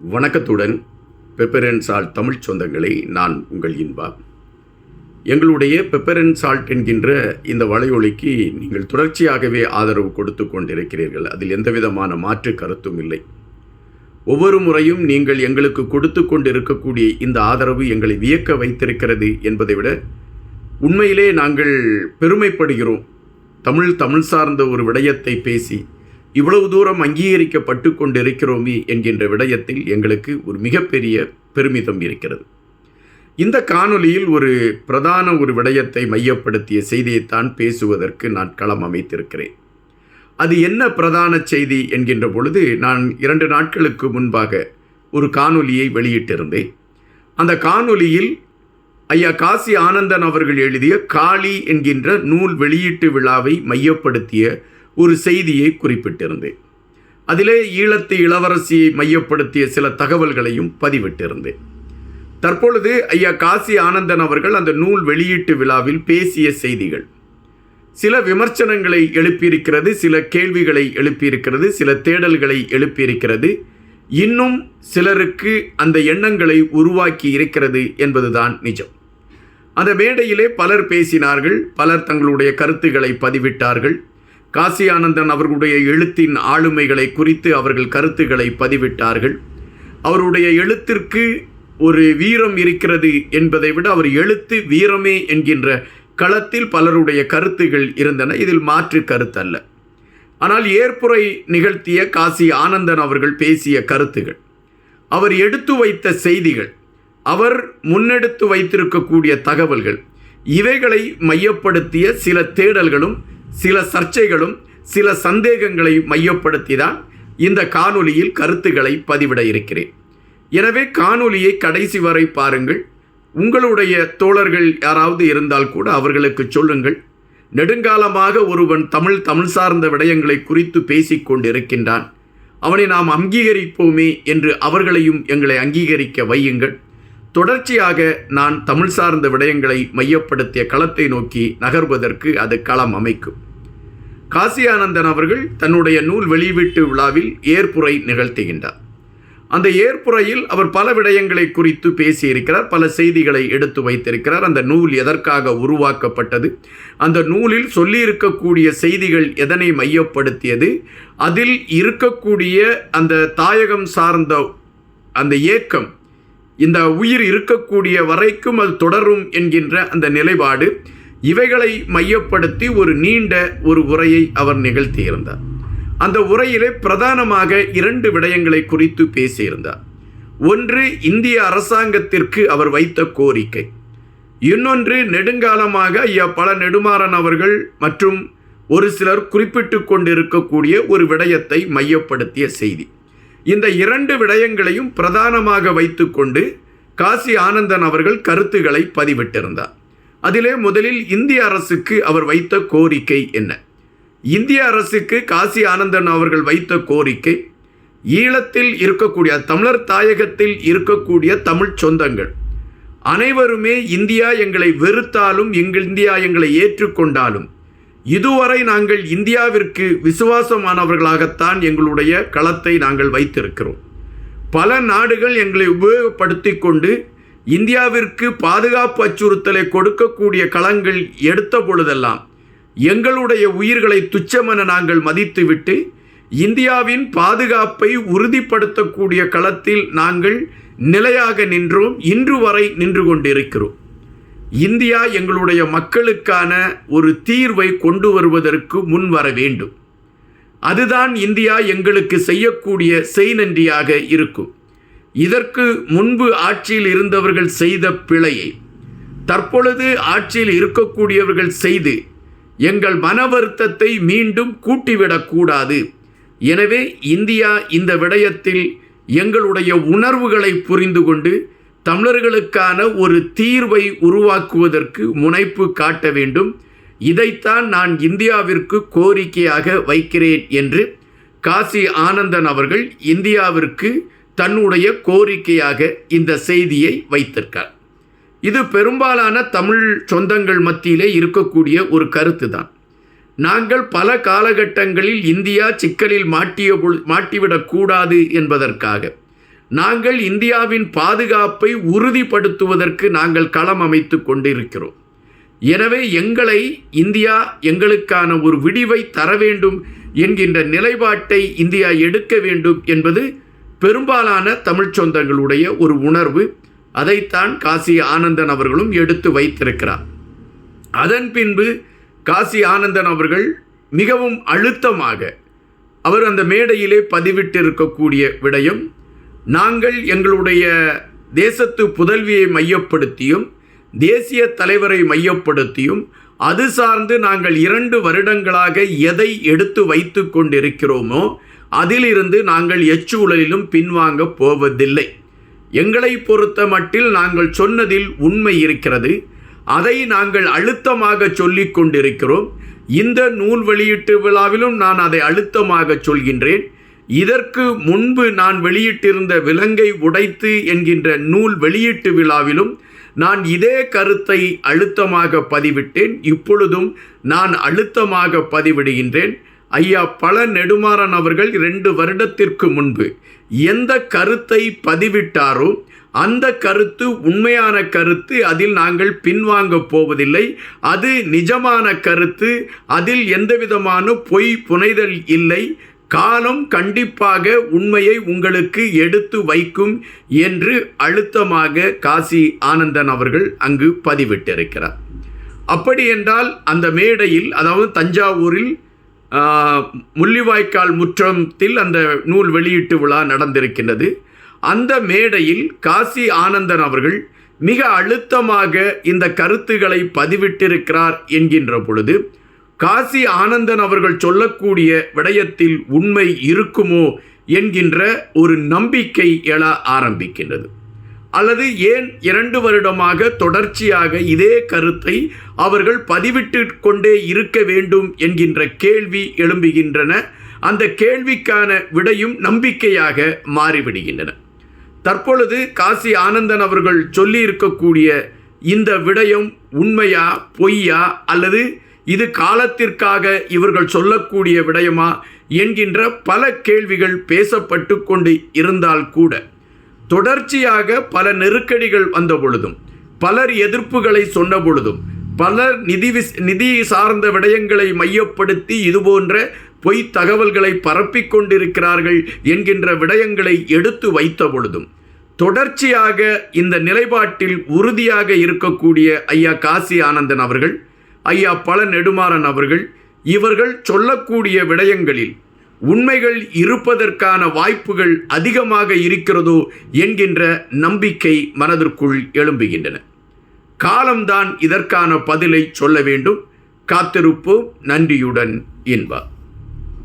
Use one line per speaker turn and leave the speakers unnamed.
வணக்கத்துடன் பெப்பரன் சால்ட் தமிழ் சொந்தங்களை நான் உங்கள் இன்பா. எங்களுடைய பெப்பரன் சால்ட் என்கின்ற இந்த வலையொலிக்கு நீங்கள் தொடர்ச்சியாகவே ஆதரவு கொடுத்து கொண்டிருக்கிறீர்கள். அதில் எந்தவிதமான மாற்று கருத்தும் இல்லை. ஒவ்வொரு முறையும் நீங்கள் எங்களுக்கு கொடுத்து கொண்டிருக்கக்கூடிய இந்த ஆதரவு எங்களை வியக்க வைத்திருக்கிறது என்பதை விட உண்மையிலே நாங்கள் பெருமைப்படுகிறோம். தமிழ் தமிழ் சார்ந்த ஒரு விடயத்தை பேசி இவ்வளவு தூரம் அங்கீகரிக்கப்பட்டு கொண்டிருக்கிறோமே என்கின்ற விடயத்தில் எங்களுக்கு ஒரு மிகப்பெரிய பெருமிதம் இருக்கிறது. இந்த காணொலியில் ஒரு பிரதான ஒரு விடயத்தை மையப்படுத்திய செய்தியைத்தான் பேசுவதற்கு நான் களம் அமைத்திருக்கிறேன். அது என்ன பிரதான செய்தி என்கின்ற பொழுது நான் இரண்டு நாட்களுக்கு முன்பாக ஒரு காணொலியை வெளியிட்டிருந்தேன். அந்த காணொலியில் ஐயா காசி ஆனந்தன் அவர்கள் எழுதிய காளி என்கின்ற நூல் வெளியீட்டு விழாவை மையப்படுத்திய ஒரு செய்தியை குறிப்பிட்டிருந்தேன். அதிலே ஈழத்து இளவரசியை மையப்படுத்திய சில தகவல்களையும் பதிவிட்டிருந்தேன். தற்பொழுது ஐயா காசி ஆனந்தன் அவர்கள் அந்த நூல் வெளியீட்டு விழாவில் பேசிய செய்திகள். சில விமர்சனங்களை எழுப்பியிருக்கிறது சில கேள்விகளை எழுப்பியிருக்கிறது சில தேடல்களை எழுப்பியிருக்கிறது. இன்னும் சிலருக்கு அந்த எண்ணங்களை உருவாக்கி இருக்கிறது என்பதுதான் நிஜம். அந்த மேடையிலே பலர் பேசினார்கள் பலர் தங்களுடைய கருத்துக்களை பதிவிட்டார்கள். காசி ஆனந்தன் அவர்களுடைய எழுத்தின் ஆளுமைகளை குறித்து அவர்கள் கருத்துக்களை பதிவிட்டார்கள். அவருடைய எழுத்திற்கு ஒரு வீரம் இருக்கிறது என்பதை விட அவர் எழுத்து வீரமே என்கின்ற களத்தில் பலருடைய கருத்துகள் இருந்தன. இதில் மாற்று கருத்தல்ல. ஆனால் ஏற்புரை நிகழ்த்திய காசி ஆனந்தன் அவர்கள் பேசிய கருத்துகள் அவர் எடுத்து வைத்த செய்திகள் அவர் முன்னெடுத்து வைத்திருக்கக்கூடிய தகவல்கள் இவைகளை மையப்படுத்திய சில தேடல்களும் சில சர்ச்சைகளும் சில சந்தேகங்களை மையப்படுத்தி தான் இந்த காணொலியில் கருத்துக்களை பதிவிட இருக்கிறேன். எனவே காணொலியை கடைசி வரை பாருங்கள். உங்களுடைய தோழர்கள் யாராவது இருந்தால் கூட அவர்களுக்கு சொல்லுங்கள். நெடுங்காலமாக ஒருவன் தமிழ் தமிழ் சார்ந்த விடயங்களை குறித்து பேசிக் கொண்டிருக்கின்றான். அவனை நாம் அங்கீகரிப்போமே என்று அவர்களையும் எங்களை அங்கீகரிக்க வையுங்கள். தொடர்ச்சியாக நான் தமிழ் சார்ந்த விடயங்களை மையப்படுத்திய களத்தை நோக்கி நகர்வதற்கு அது களம் அமைக்கும். காசியானந்தன் அவர்கள் தன்னுடைய நூல் வெளியீட்டு விழாவில் ஏற்புரை நிகழ்த்துகின்றார். அந்த ஏற்புரையில் அவர் பல விடயங்களை குறித்து பேசியிருக்கிறார் பல செய்திகளை எடுத்து வைத்திருக்கிறார். அந்த நூல் எதற்காக உருவாக்கப்பட்டது அந்த நூலில் சொல்லியிருக்கக்கூடிய செய்திகள் எதனை மையப்படுத்தியது அதில் இருக்கக்கூடிய அந்த தாயகம் சார்ந்த அந்த ஏக்கம் இந்த உயிர் இருக்கக்கூடிய வரைக்கும் அது தொடரும் என்கின்ற அந்த நிலைப்பாடு இவைகளை மையப்படுத்தி ஒரு நீண்ட ஒரு உரையை அவர் நிகழ்த்தியிருந்தார். அந்த உரையிலே பிரதானமாக இரண்டு விடயங்களை குறித்து பேசியிருந்தார். ஒன்று இந்திய அரசாங்கத்திற்கு அவர் வைத்த கோரிக்கை. இன்னொன்று நெடுங்காலமாக ஐயா பல நெடுமாறன் அவர்கள் மற்றும் ஒரு சிலர் குறிப்பிட்டு கொண்டிருக்கக்கூடிய ஒரு விடயத்தை மையப்படுத்திய செய்தி. இந்த இரண்டு விடயங்களையும் பிரதானமாக வைத்துக்கொண்டு காசி ஆனந்தன் அவர்கள் கருத்துக்களை பதிவிட்டிருந்தார். அதிலே முதலில் இந்திய அரசுக்கு அவர் வைத்த கோரிக்கை என்ன? இந்திய அரசுக்கு காசி ஆனந்தன் அவர்கள் வைத்த கோரிக்கை ஈழத்தில் இருக்கக்கூடிய தமிழர் தாயகத்தில் இருக்கக்கூடிய தமிழ் சொந்தங்கள். அனைவருமே இந்தியா எங்களை வெறுத்தாலும் எங்கள் இந்தியா எங்களை ஏற்றுக்கொண்டாலும் இதுவரை நாங்கள் இந்தியாவிற்கு விசுவாசமானவர்களாகத்தான் எங்களுடைய களத்தை நாங்கள் வைத்திருக்கிறோம். பல நாடுகள் எங்களை உபயோகப்படுத்தி கொண்டு இந்தியாவிற்கு பாதுகாப்பு அச்சுறுத்தலை கொடுக்கக்கூடிய களங்கள் எடுத்த பொழுதெல்லாம் எங்களுடைய உயிர்களை துச்சமென நாங்கள் மதித்துவிட்டு இந்தியாவின் பாதுகாப்பை உறுதிப்படுத்தக்கூடிய களத்தில் நாங்கள் நிலையாக நின்றோம். இன்று வரை நின்று கொண்டிருக்கிறோம். இந்தியா எங்களுடைய மக்களுக்கான ஒரு தீர்வை கொண்டு வருவதற்கு முன் வர வேண்டும். அதுதான் இந்தியா எங்களுக்கு செய்யக்கூடிய செய்நன்றியாக இருக்கும். இதற்கு முன்பு ஆட்சியில் இருந்தவர்கள் செய்த பிழையை தற்பொழுது ஆட்சியில் இருக்கக்கூடியவர்கள் செய்து எங்கள் மன வருத்தத்தை மீண்டும் கூட்டிவிடக்கூடாது எனவே இந்தியா இந்த விடயத்தில் எங்களுடைய உணர்வுகளை புரிந்து கொண்டு தமிழர்களுக்கான ஒரு தீர்வை உருவாக்குவதற்கு முனைப்பு காட்ட வேண்டும். இதைத்தான் நான் இந்தியாவிற்கு கோரிக்கையாக வைக்கிறேன் என்று காசி ஆனந்தன் அவர்கள் இந்தியாவிற்கு தன்னுடைய கோரிக்கையாக இந்த செய்தியை வைத்திருக்கார். இது பெரும்பாலான தமிழ் சொந்தங்கள் மத்தியிலே இருக்கக்கூடிய ஒரு கருத்து தான் நாங்கள் பல காலகட்டங்களில் இந்தியா சிக்கலில் மாட்டிய மாட்டிவிடக்கூடாது என்பதற்காக நாங்கள் இந்தியாவின் பாதுகாப்பை உறுதிப்படுத்துவதற்கு நாங்கள் களம் அமைத்து கொண்டிருக்கிறோம். எனவே எங்களை இந்தியா எங்களுக்கான ஒரு விடிவை தர வேண்டும் என்கின்ற நிலைப்பாட்டை இந்தியா எடுக்க வேண்டும் என்பது பெரும்பாலான தமிழ்ச் சொந்தங்களுடைய ஒரு உணர்வு அதைத்தான் காசி ஆனந்தன் அவர்களும் எடுத்து வைத்திருக்கிறார். அதன் பின்பு காசி ஆனந்தன் அவர்கள் மிகவும் அழுத்தமாக அவர் அந்த மேடையிலே பதிவிட்டிருக்கக்கூடிய விடயம் நாங்கள் எங்களுடைய தேசத்து புதல்வியை மையப்படுத்தியும் தேசிய தலைவரை மையப்படுத்தியும் அது சார்ந்து நாங்கள் இரண்டு வருடங்களாக எதை எடுத்து வைத்து கொண்டிருக்கிறோமோ அதிலிருந்து நாங்கள் எச்சூழலிலும் பின்வாங்க போவதில்லை. எங்களை பொறுத்த மட்டில் நாங்கள் சொன்னதில் உண்மை இருக்கிறது. அதை நாங்கள் அழுத்தமாக சொல்லிக் கொண்டிருக்கிறோம். இந்த நூல் வெளியீட்டு விழாவிலும் நான் அதை அழுத்தமாக சொல்கின்றேன். இதற்கு முன்பு நான் வெளியிட்டிருந்த விலங்கை உடைத்து என்கின்ற நூல் வெளியீட்டு விழாவிலும் நான் இதே கருத்தை அழுத்தமாக பதிவிட்டேன். இப்பொழுதும் நான் அழுத்தமாக பதிவிடுகின்றேன். ஐயா பல நெடுமாறன் அவர்கள் ரெண்டு வருடத்திற்கு முன்பு எந்த கருத்தை பதிவிட்டாரோ அந்த கருத்து உண்மையான கருத்து அதில் நாங்கள் பின்வாங்க போவதில்லை. அது நிஜமான கருத்து அதில் எந்தவிதமான பொய் புனைதல் இல்லை. காலம் கண்டிப்பாக உண்மையை உங்களுக்கு எடுத்து வைக்கும் என்று அழுத்தமாக காசி ஆனந்தன் அவர்கள் அங்கு பதிவிட்டிருக்கிறார். அப்படி என்றால் அந்த மேடையில் அதாவது தஞ்சாவூரில் முள்ளிவாய்க்கால் முற்றத்தில் அந்த நூல் வெளியீட்டு விழா நடந்திருக்கின்றது. அந்த மேடையில் காசி ஆனந்தன் அவர்கள் மிக அழுத்தமாக இந்த கருத்துக்களை பதிவிட்டிருக்கிறார் என்கின்ற பொழுது காசி ஆனந்தன் அவர்கள் சொல்லக்கூடிய விடயத்தில் உண்மை இருக்குமோ என்கின்ற ஒரு நம்பிக்கை எழ ஆரம்பிக்கின்றது. அல்லது ஏன் இரண்டு வருடமாக தொடர்ச்சியாக இதே கருத்தை அவர்கள் பதிவிட்டு கொண்டே இருக்க வேண்டும் என்கின்ற கேள்வி எழும்புகின்றன. அந்த கேள்விக்கான விடையும் நம்பிக்கையாக மாறிவிடுகின்றன. தற்பொழுது காசி ஆனந்தன் அவர்கள் சொல்லி இருக்கக்கூடிய இந்த விடயம் உண்மையா பொய்யா அல்லது இது காலத்திற்காக இவர்கள் சொல்லக்கூடிய விடயமா என்கின்ற பல கேள்விகள் பேசப்பட்டு கொண்டு இருந்தால் கூட தொடர்ச்சியாக பல நெருக்கடிகள் வந்த பொழுதும் பலர் எதிர்ப்புகளை சொன்ன பொழுதும் பலர் நிதி நிதி சார்ந்த விடயங்களை மையப்படுத்தி இதுபோன்ற பொய் தகவல்களை பரப்பிக் கொண்டிருக்கிறார்கள் என்கின்ற விடயங்களை எடுத்து வைத்த பொழுதும் தொடர்ச்சியாக இந்த நிலைப்பாட்டில் உறுதியாக இருக்கக்கூடிய ஐயா காசி ஆனந்தன் அவர்கள் ஐயா பல நெடுமாறன் அவர்கள் இவர்கள் சொல்லக்கூடிய விடயங்களில் உண்மைகள் இருப்பதற்கான வாய்ப்புகள் அதிகமாக இருக்கிறதோ என்கின்ற நம்பிக்கை மனதிற்குள் எழும்புகின்றன. காலம்தான் இதற்கான பதிலை சொல்ல வேண்டும். காத்திருப்போம். நன்றியுடன் என்பார்